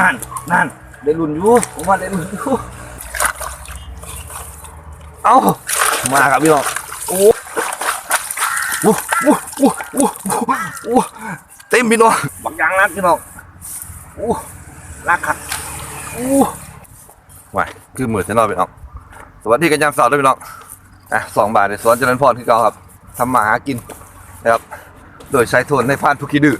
นั่นนั่นได้รุ่นอยู่ผมว่าได้รุ่นอยู่เอามาครับพี่น้องโอ้โหโอ้โหโอ้โหโอ้โหโอ้โหเต็มพี่น้องบักยางนัดพี่น้องโอ้ลากขัดโอ้ไหวคือหมือเส้นรอพี่น้องสวัสดีกันยามเสาร์ด้วยพี่น้องอะสองบาทในสวนเจริญพรที่เก่าครับทำมาหากินนะครับ โดยใช้โทนในพานทุกขีดื้อ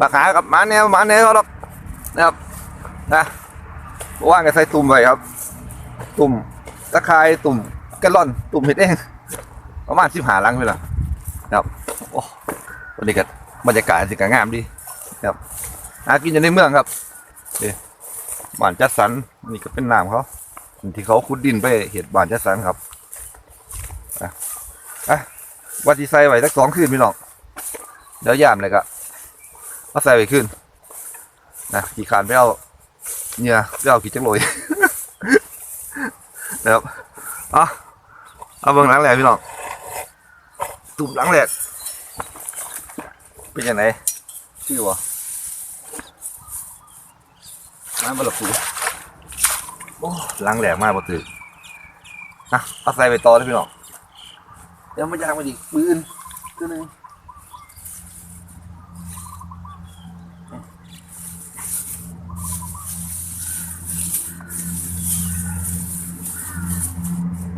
มาขากับหมาแนวหมาแนวครับ นะครับนะว่างกันใส่ตุ่มไว้ครับ ตุ่มตะไคร้ตุ่มแกลลอน ตุ่มเห็ดเองประมาณสิบหาลังไปละนะครับโอ้วันนี้ก็บรรยากาศสิกงามดีนะครับหากินอยู่ในเมืองครับนี่บ้านจัดสรรนี่ก็เป็นน้ำเขาที่เขาขุดดินไปเห็ดบ้านจัดสรรครับอะอะวัดที่ใส่ไว้สักสองคืนพี่น้องเดี๋ยวยามเลยก็เอาใส่ไปขึ้น นะขี่คานไปเอาเนี่ยไปเอาขี่จังเลยนะครับเอาเอาเบิ่งหลังแหลกพี่น้องตุ่มหลังแหลกเป็นยังไงชื่อวะมาบลับปูโอ้หลังแหลกมากบ่ถืออะเอาใส่ไปต่อเลยพี่น้องเดี๋ยวมันยางมาดิปืนตัวนึง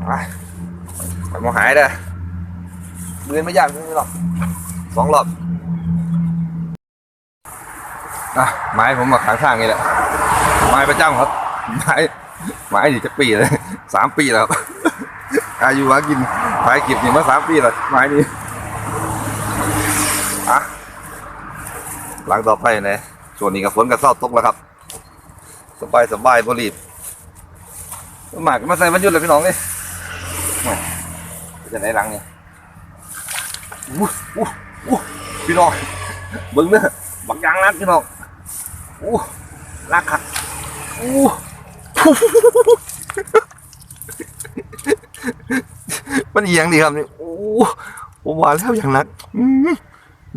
ไปไปมองหายเด้อเดินไม่ยากไม่หรอกสองรอบอะไม้ผมมาขางทางนี่แหละ ไม้ประจำครับ ไม้ไม้นี่จะปีเลยสามปีแล้วอายุหากินขายกิบนี่มาสามปีแล้วไม้นี้อะหลังต่อไปนะช่วงนี้กับฝนกับเศร้าตกแล้วครับ สบายสบายบรีบหมากมาใส่บรรยุทธ์เลยพี่น้องเลย จะไหนหลังเนี่ยอู้อู้อู้พี่น้องเบิ้งเด้อบักยางนัดพี่น้องอู้ลากขัดอู้มันเอียงดีครับนี่โอ้ผมว่าแล้วอย่างนัก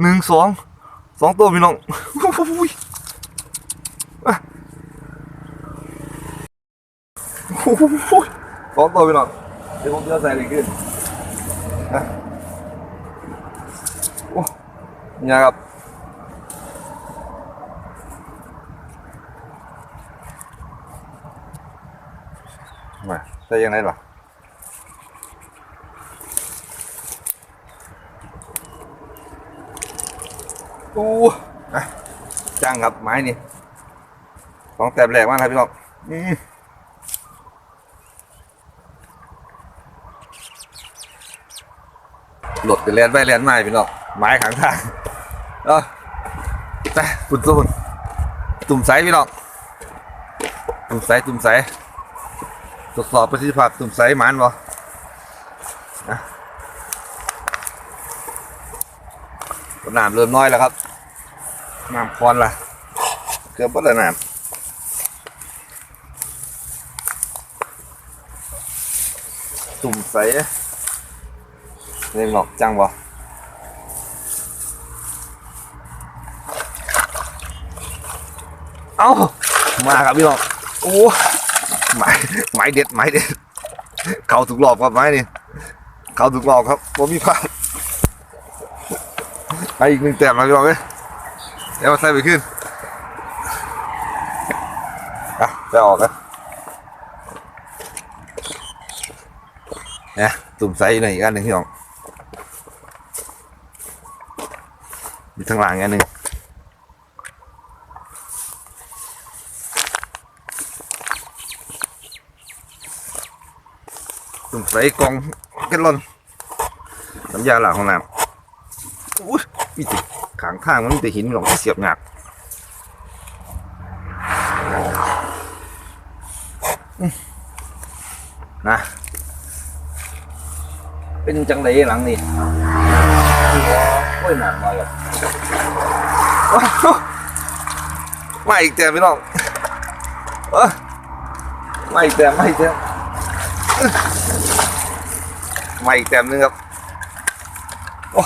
หนึ่งสองสองตัวพี่น้องสองตัวพี่น้องเดี๋ยวผมจะใส่เลยขึ้น โอ้ เนี่ยครับ มาใส่ยังไงล่ะโอ้อะจ้างครับ ไม้นี่ของแต้มแหลกมากครับพี่น้องหลดไปเลียนไปเลียนมาพี่น้องไม้ขังทาง เออไปปุ่นตุ่นตุ่มใสพี่น้องตุ่มใสตุ่มใสทดสอบประสิทธิภาพตุ่มใสหมันบ่นะน้ำเริ่มน้อยแล้วครับน้ำคอนละเกือบหมดแล้วน้ำตุ่มใสเล่นหรอกจังบ่ เอ้ามาครับพี่น้องโอ้ไม้ไม้เด็ดไม้เด็ดเขาถูกหลอกครับไม้นี่เขาถูกหลอกครับผมมีพลาดไปอีกหนึ่งแต้มนะพี่น้องเอ้ยเดี๋ยวมาใส่ไปขึ้นอะจะออกนะเนี่ยตุ่มใส่หน่อยอีกอันหนึ่งพี่น้องมีทางหลังอันหนึ่ง ตุ่มใส่กล่องแกลลอนน้ำยาหล้างห้องน้ำอุ้ยมีแต่ขางข้างมันมีแต่หินหลงเสียบหนักนะ เป็นจังไรหลังนี่โอ้ยหนักมาเลยมาอีกแต้มพี่น้องมาอีกแต้มมาอีกแต้ มมาอีกแต้มหนึงครับโอ้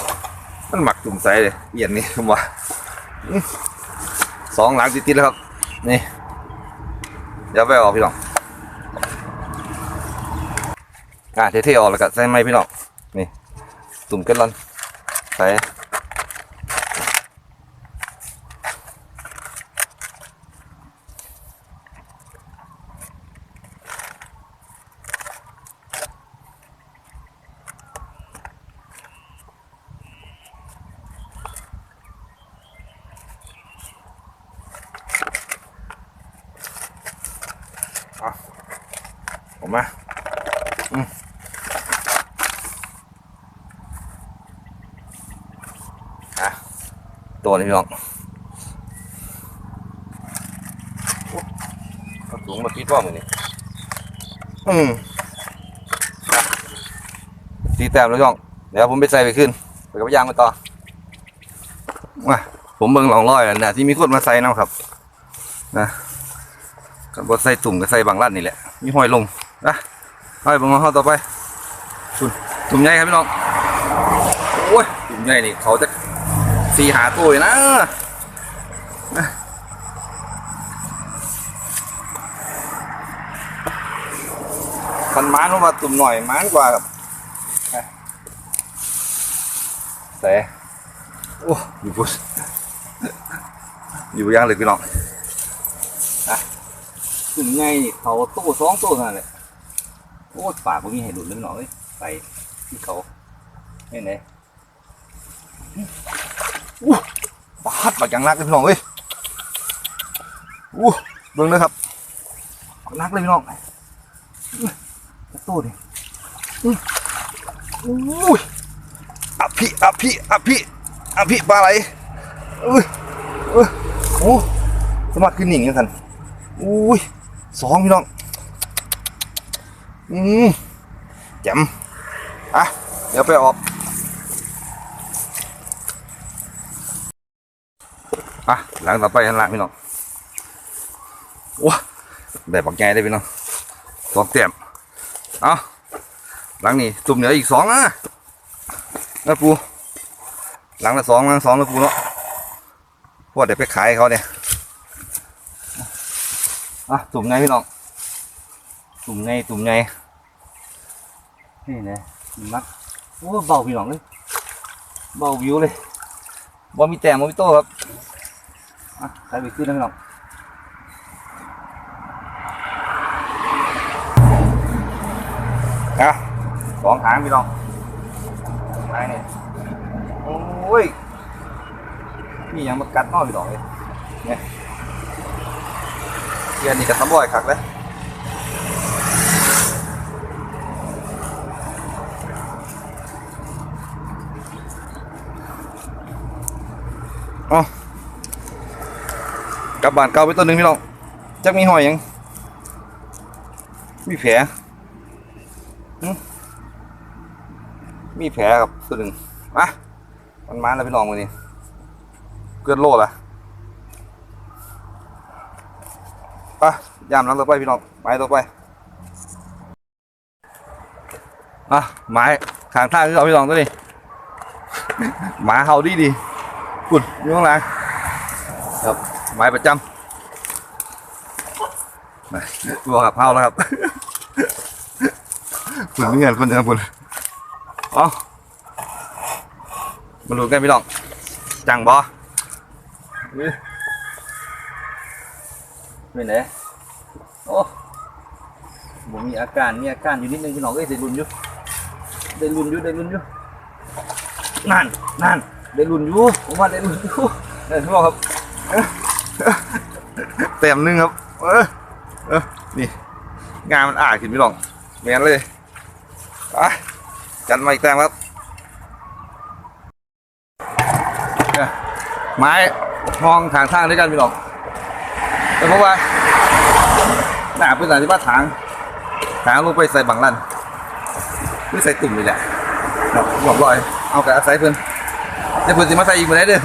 มันหมักจุ่มใสเลยเอียนนี่ผมว่าสองหลังติดๆแล้วครับ นี่เดี๋ยวไปออกพี่น้องอะเท่ๆออกแล้วก็ใส่ไม้พี่น้องนี่ตุ่มเกันลอนใส่ ผมมาอืมอะตัวนี้พี่น้องโอ้เอาถุงมาปิดว่ามือนี่อืมตีแต้มแล้วพี่น้อง เดี๋ยวผมไปใส่ไปขึ้น ไปกับยางไปต่อมาผมเบิ่งหลองร้อยแล้วนะที่มีคนมาใส่น้ำครับ นะ กับบใส่ตุ่มกับใส่บางลั่นนี่แหละ มีห้อยลงนะไปเบิ่งเอาต่อไป ตุ่มตุ่มใหญ่ครับพี่น้อง โอ้ย ตุ่มใหญ่นี่เขาจะสีหาตัวอยู่นะนะมันม้านลงมาตุ่มหน่อยม้านกว่าครับนะแต่โอ้อยู่ปุ๊อยู่ย่างเลยพี่น้อง ตุ่มใหญ่นี่เขาโต้สองโต้นั้นแหละโอ้ปากผมมีให้หลุดเลยพี่น้องเอ้ยไปที่เขาเห็นไหมอู้บาดบาดอย่างนักเลยพี่น้องเอ้ยอู้เบิ่งเลยครับนักเลยพี่น้องอื้อจักตู้ดิอื้ออู้ยอภิอภิอภิอภิปลาไหลเอ้ยเอ้ยโอ้สมัครขึ้นหนิงยังทันอุ้ย สองพี่น้อง อืมแจ่มอะ เดี๋ยวไปออกอะหลังต่อไปหันหลังพี่น้องว้าแบบปักใหญ่ได้พี่น้องสองเต็มเอาหลังนี้ตุ่มเหนืออีกสองนะนะปูหลังละสองหลังสองแล้วปูเนาะพวกเดี๋ยวไปขายเขาเนี่ย อะตุ่มไงพี่น้องตุ่มไงตุ่มไงนี่นะมักโอ้เบาพี่น้องเลยเบาวิวเลยบ่มีแต้มบ่มีโต้ครับอะใครไปขึ้นนะพี่น้องอะสองหางพี่น้องหางนี่ยโอ้ยนี่ยังมากัดนอกพี่น้องเลยเนี่ย เียร์นี่กับตำบ่อยคักเลยอ๋อกลับบานเก่าไปตัวหนึ่งพี่น้องจักมีหอยยัง มีแผลมีแผลครับตัวหนึ่งมามันมาแล้วพี่น้องวันนี้ เกินโลละ ไปยามหลังต่อไปพี่น้องไม้ต่อไปอะไม้ขางทางคือเอาพี่น้องตัวนี้หมาเห่าดีดีกุดอยู่ข้างหลังครับไม้ประจำมาตัวกับเผาแล้วครับคุณนี่เงินคุณยังคุณเอามาดูกันพี่น้อง จังบอเป็นไงโอ้ ผมมีอาการมีอาการอยู่นิดนึงพี่น้องเอ้ยได้รุนอยู่ได้รุนอยู่ได้รุนอยู่นั่นนั่นได้รุนอยู่ผมว่าได้รุนอยู่เออพี่น้องครับเต็มหนึงครับ เออเออนี่งานมันอ่าขึ้นพี่น้องแมนเลยไปจันมาอีกแต้มครับไม้มองทางทางด้วยกันพี่น้องแต่เพราะว่าหน้าเป็นหนาที่ว่าถาง ถางลงไปใส่บังลั่นไม่ใส่ตุ่มเลยแหละบอกลอย เอากระอาศัยเพื่อนเดี๋ยวเพื่อนจะมาใส่อีกเมื่อไรเด้อ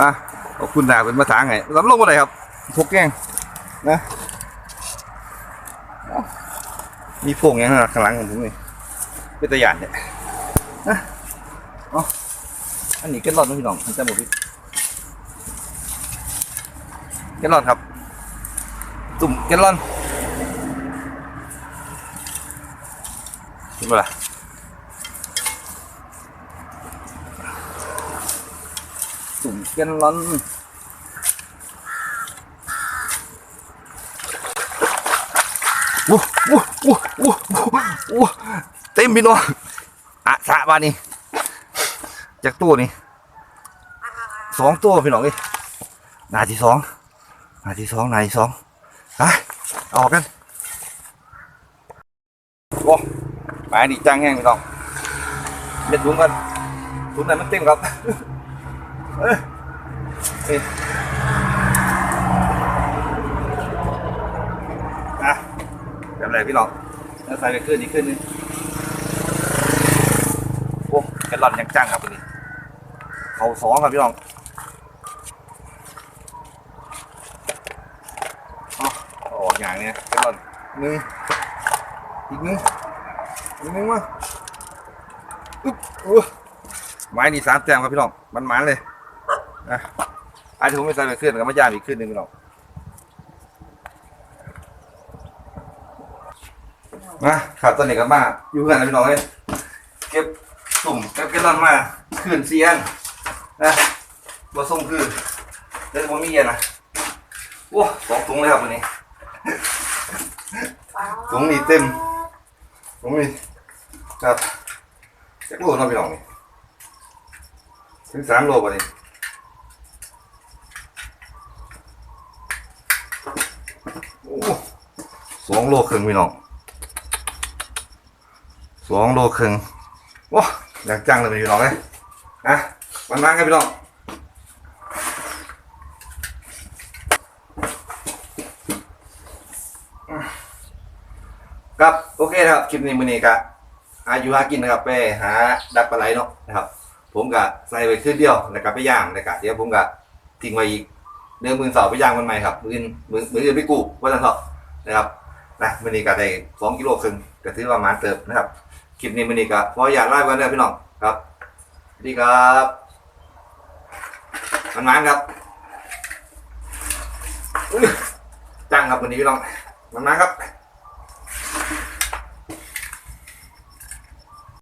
อะขอบคุณนาเป็นมาถางไงสำลงมาไหนครับพกแกงนะมีโพงยังไงข้างหลังของผมนี่เป็นตะยานเนี่ยนะอ๋ออันนี้ก็รอดนะพี่น้องมันจะหมดพี่แกลลอนครับ ตุ่มแกลลอน เห็นปะล่ะตุ่มแกลลอนวู้วู้วู้วู้วู้เต็มพี่น้องอะสะบานนี่จากตู้นี่สองตัวพี่น้องเอ้ยหนาที่สองหนาที่สองหนาที่สองไปออกกันโอ้ห มายดีจังแห้งพี่น้องเด็ดถุงกันถุงไหนมันเต็มครับเอออะแบบไรพี่น้องแล้วใส่ไปขึ้นอีกขึ้นนึงโอ้แกลลอนยังจังครับวันนี้เขาสองครับพี่น้องออออกอย่างเนี้ยแกลลอนหนึ่งอีกหนึ่ง นึ่งมาอึ๊บอู้ไม้นี่สามแต้มครับพี่น้องมันมันเลยนะอาจจะผมไม่ใส่ไปขึ้นกับมาย่างอีกขึ้นหนึ่งพี่น้องมาครับตอนนี้ก็มาอยู่กันนะพี่น้องเลยเก็บตุ่มเก็บแกลลอนมาขึ้นเซียนนะมาส่งคืนเดี๋ยวผมมีเย็นนะโอ้สองถุงเลยครับวันนี้ถุงนี้เต็มถุงนี้ ครับจักโลเนาะพี่น้องนี่ถึงสามโลป่ะนี่โอ้สองโลครึ่งพี่น้องสองโลครึ่งว้าอยากจังเลยพี่น้องเลยอะมันมากันพี่น้องครับ โอเคครับ คลิปนี้มือนี้ก็ อายุหากินนะครับไปหาดักปลาไหลเนาะนะครับ ผมก็ใส่ไปขึ้นเดียวแล้วก็ไปย่างนะครับเดี๋ยวผมก็ทิ้งไว้อีกเดือนมือเสาร์ไปย่างมันใหม่ครับมืออื่นมือมืออื่นไปกู้ว่าจังเถอะนะครับนะมื้อนี้ก็ได้สองกิโลครึ่งก็ถือว่ามาเติบนะครับคลิปนี้มื้อนี้ก็ขออยากไล่กันเลยพี่น้องครับสวัสดีครับมันมันครับจังครับวันนี้พี่น้องมันมันครับ